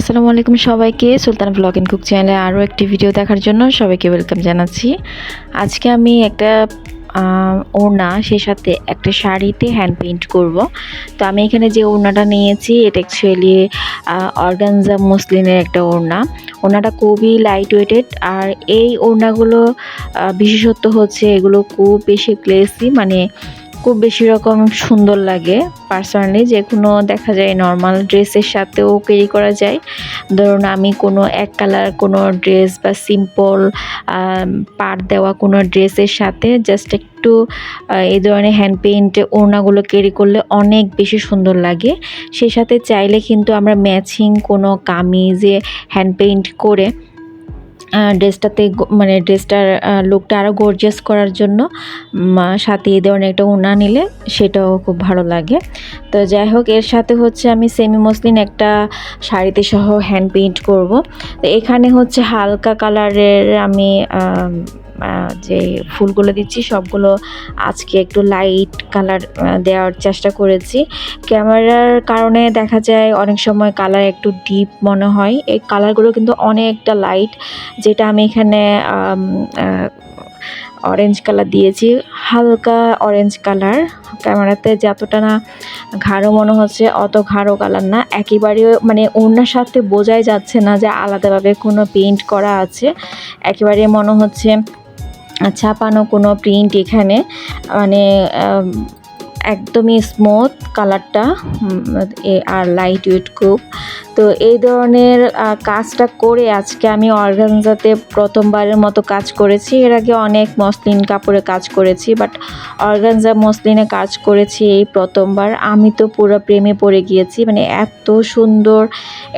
আসসালামু আলাইকুম সবাইকে। সুলতান ব্লগ অ্যান্ড কুক চ্যানেলে আরও একটি ভিডিও দেখার জন্য সবাইকে ওয়েলকাম জানাচ্ছি। আজকে আমি একটা ওড়না, সেই সাথে একটা শাড়িতে হ্যান্ড পেইন্ট করব। তো আমি এখানে যে ওড়নাটা নিয়েছি, এটা অ্যাকচুয়ালি অর্গানজা মুসলিনের একটা ওড়না। ওড়নাটা খুবই লাইট ওয়েটেড আর এই ওড়নাগুলো বিশেষত্ব হচ্ছে এগুলো খুব বেশি গ্লেসি মানে খুব বেশি রকম সুন্দর লাগে পার্সোনালি যে কোনো দেখা যায় নর্মাল ড্রেসের সাথেও ক্যারি করা যায়। ধরুন আমি কোনো এক কালার কোনো ড্রেস বা সিম্পল পাট দেওয়া কোনো ড্রেসের সাথে জাস্ট একটু এই ধরনের হ্যান্ড পেইন্ট ওড়নাগুলো ক্যারি করলে অনেক বেশি সুন্দর লাগে। সেই সাথে চাইলে কিন্তু আমরা ম্যাচিং কোনো কামিজে হ্যান্ড পেইন্ট করে ড্রেসটাতে মানে ড্রেসটার লুকটা আরও গর্জিয়াস করার জন্য সাথে এই ধরনের একটা নিলে সেটাও খুব ভালো লাগে। তো যাই হোক, এর সাথে হচ্ছে আমি সেমি মসলিন একটা শাড়িতে সহ হ্যান্ড পেইন্ট করব। তো এখানে হচ্ছে হালকা কালারের আমি যে ফুলগুলো দিচ্ছি, সবগুলো আজকে একটু লাইট কালার দেওয়ার চেষ্টা করেছি। ক্যামেরার কারণে দেখা যায় অনেক সময় কালার একটু ডিপ মনে হয়। এই কালারগুলো কিন্তু অনেকটা লাইট যেটা আমি এখানে অরেঞ্জ কালার দিয়েছি। হালকা অরেঞ্জ কালার ক্যামেরাতে যতটা না ঘাড়ো মনে হচ্ছে, অত ঘাড়ো কালার না। একেবারে মানে ওনার সাথে বোঝাই যাচ্ছে না যে আলাদাভাবে কোনো পেইন্ট করা আছে। একেবারে মনে হচ্ছে ছাপানো কোনো প্রিন্ট এখানে মানে একদমই স্মুথ কালারটা আর লাইট ওয়েট খুব তো এই ধরনের কাজটা করে আজকে আমি অর্গানজাতে প্রথমবারের মতো কাজ করেছি। এর আগে অনেক মসলিন কাপড়ে কাজ করেছি, বাট অর্গানজা মসলিনে কাজ করেছি এই প্রথমবার। আমি তো পুরো প্রেমে পড়ে গিয়েছি মানে এত সুন্দর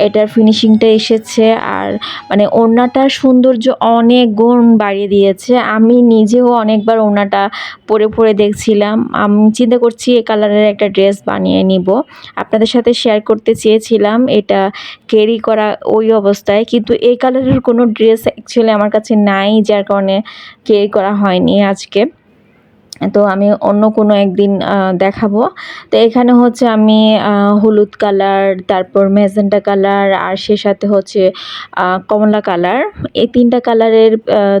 এটার ফিনিশিংটা এসেছে আর মানে ওড়নাটার সৌন্দর্য অনেক গুণ বাড়িয়ে দিয়েছে। আমি নিজেও অনেকবার ওড়নাটা পরে পরে দেখছিলাম। আমি চিন্তা করছি এই কালারের একটা ড্রেস বানিয়ে নিব। আপনাদের সাথে শেয়ার করতে চেয়েছিলাম, এটা ক্যারি করা ওই অবস্থায়। কিন্তু এই কালারের কোনো ড্রেস অ্যাকচুয়ালি আমার কাছে নাই, যার কারণে ক্যারি করা হয়নি আজকে। তো আমি অন্য কোনো একদিন দেখাবো। তো এখানে হচ্ছে আমি হলুদ কালার, তারপর মেজেন্টা কালার, আর সে সাথে হচ্ছে কমলা কালার। এই তিনটা কালারের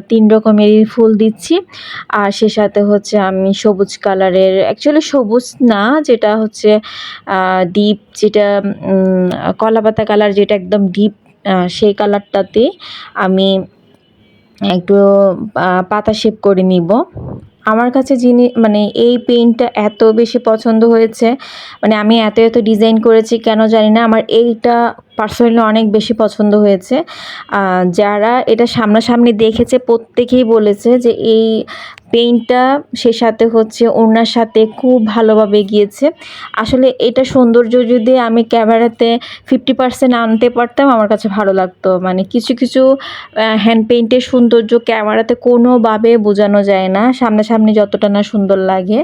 তিন রকমেরই ফুল দিচ্ছি। আর সে সাথে হচ্ছে আমি সবুজ কালারের অ্যাকচুয়ালি সবুজ না, যেটা হচ্ছে ডিপ যেটা কলাপাতা কালার যেটা একদম ডিপ সেই কালারটাতে আমি একটু পাতা শেপ করে নিব। আমার কাছে যিনি মানে এই পেইন্টটা এত বেশি পছন্দ হয়েছে। মানে আমি এত এত ডিজাইন করেছি কেন জানি না, আমার এইটা পার্সোনালি অনেক বেশি পছন্দ হয়েছে। যারা এটা সামনাসামনি দেখেছে, প্রত্যেকেই বলেছে যে এই পেইন্টটা সে সাথে হচ্ছে ওনার সাথে খুব ভালোভাবে গিয়েছে। আসলে এটা সৌন্দর্য যদি আমি ক্যামেরাতে ফিফটি পার্সেন্ট আনতে পারতাম, আমার কাছে ভালো লাগতো। মানে কিছু কিছু হ্যান্ড পেইন্টের সৌন্দর্য ক্যামেরাতে কোনোভাবে বোঝানো যায় না। সামনাসামনি যতটা না সুন্দর লাগে।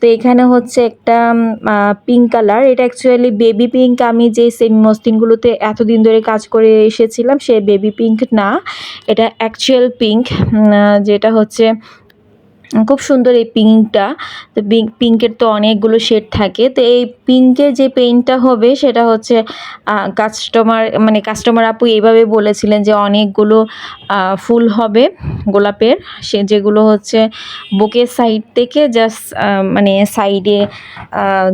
তো এখানে হচ্ছে একটা পিঙ্ক কালার এটা অ্যাকচুয়ালি বেবি পিঙ্ক আমি যে সেমি মসলিনগুলোতে এতদিন ধরে কাজ করে এসেছিলাম, সে বেবি পিঙ্ক না। এটা অ্যাকচুয়াল পিঙ্ক যেটা হচ্ছে খুব সুন্দর এই পিঙ্কটা। তো পিঙ্ক, পিঙ্কের তো অনেকগুলো শেড থাকে। তো এই পিঙ্কের যে পেইন্টটা হবে সেটা হচ্ছে কাস্টমার মানে কাস্টমার আপু এইভাবে বলেছিলেন যে অনেকগুলো ফুল হবে গোলাপের। সে যেগুলো হচ্ছে বুকের সাইড থেকে জাস্ট মানে সাইডে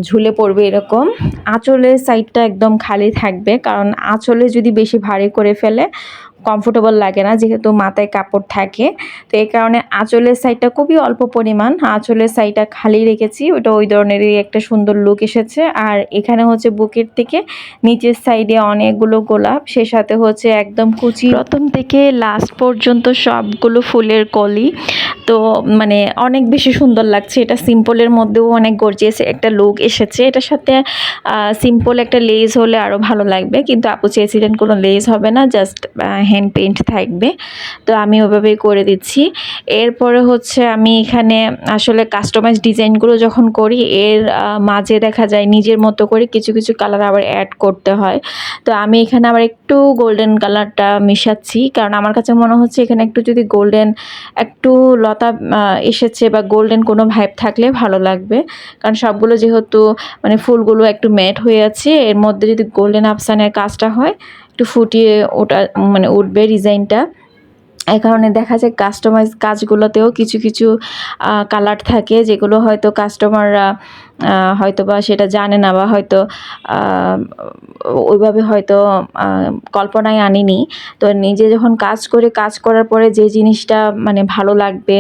ঝুলে পড়বে এরকম। আঁচলের সাইডটা একদম খালি থাকবে। কারণ আঁচলে যদি বেশি ভারী করে ফেলে কমফোর্টেবল লাগে না, যেহেতু মাথায় কাপড় থাকে। তো এই কারণে আঁচলের সাইডটা খুবই অল্প পরিমাণ। আঁচলের সাইডটা খালি রেখেছি, ওটা ওই ধরনেরই একটা সুন্দর লুক এসেছে। আর এখানে হচ্ছে বুকের থেকে নিচের সাইডে অনেকগুলো গোলাপ, সে সাথে হচ্ছে একদম কুচি প্রথম থেকে লাস্ট পর্যন্ত সবগুলো ফুলের কলি। তো মানে অনেক বেশি সুন্দর লাগছে। এটা সিম্পলের মধ্যেও অনেক গর্জিয়াস একটা লুক এসেছে। এটার সাথে সিম্পল একটা লেস হলে আরও ভালো লাগবে। কিন্তু আপু চেয়েছিলেন কোনো লেস হবে না জাস্ট হ্যান্ড পেন্ট থাকবে। তো আমি ওভাবেই করে দিচ্ছি। এরপরে হচ্ছে আমি এখানে আসলে কাস্টমাইজ ডিজাইনগুলো যখন করি, এর মাঝে দেখা যায় নিজের মতো করে কিছু কিছু কালার আবার অ্যাড করতে হয়। তো আমি এখানে আবার একটু গোল্ডেন কালারটা মিশাচ্ছি। কারণ আমার কাছে মনে হচ্ছে এখানে একটু যদি গোল্ডেন একটু লতা আহ, এসেছে বা গোল্ডেন কোনো ভাইব থাকলে ভালো লাগবে। কারণ সবগুলো যেহেতু মানে ফুলগুলো একটু ম্যাট হয়ে আছে এর মধ্যে যদি গোল্ডেন আফসানের কাজটা হয় একটু ফুটিয়ে ওটা মানে উঠবে ডিজাইনটা এই কারণে দেখা যায় কাস্টমাইজ কাজগুলোতেও কিছু কিছু কালার থাকে যেগুলো হয়তো কাস্টমাররা হয়তো বা সেটা জানে না বা হয়তো ওইভাবে হয়তো কল্পনায় আনিনি। তো নিজে যখন কাজ করে, কাজ করার পরে যে জিনিসটা মানে ভালো লাগবে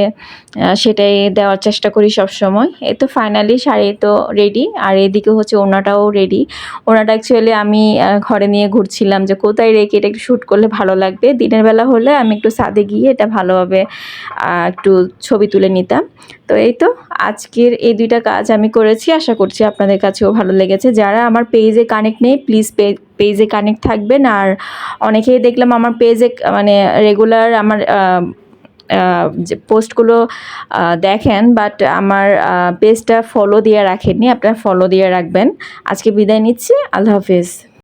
সেটাই দেওয়ার চেষ্টা করি সব সময় এ তো ফাইনালি শাড়ি তো রেডি আর এদিকে হচ্ছে ওনাটাও রেডি ওনাটা অ্যাকচুয়ালি আমি ঘরে নিয়ে ঘুরছিলাম যে কোথায় রেখে এটা একটু শ্যুট করলে ভালো লাগবে। দিনের বেলা হলে আমি একটু ছাদে গিয়ে এটা ভালোভাবে একটু ছবি তুলে নিতাম। তো এই তো আজকের এই দুইটা কাজ আমি করেছি, আশা করছি আপনাদের কাছেও ভালো লেগেছে। যারা আমার পেজে কানেক্ট নেই প্লিজ পেজে কানেক্ট থাকবেন। আর অনেকেই দেখলাম আমার পেজে মানে রেগুলার আমার যে পোস্টগুলো দেখেন বাট আমার পেজটা ফলো দিয়ে রাখেননি। আপনারা ফলো দিয়ে রাখবেন। আজকে বিদায় নিচ্ছি। আল্লাহ হাফিজ।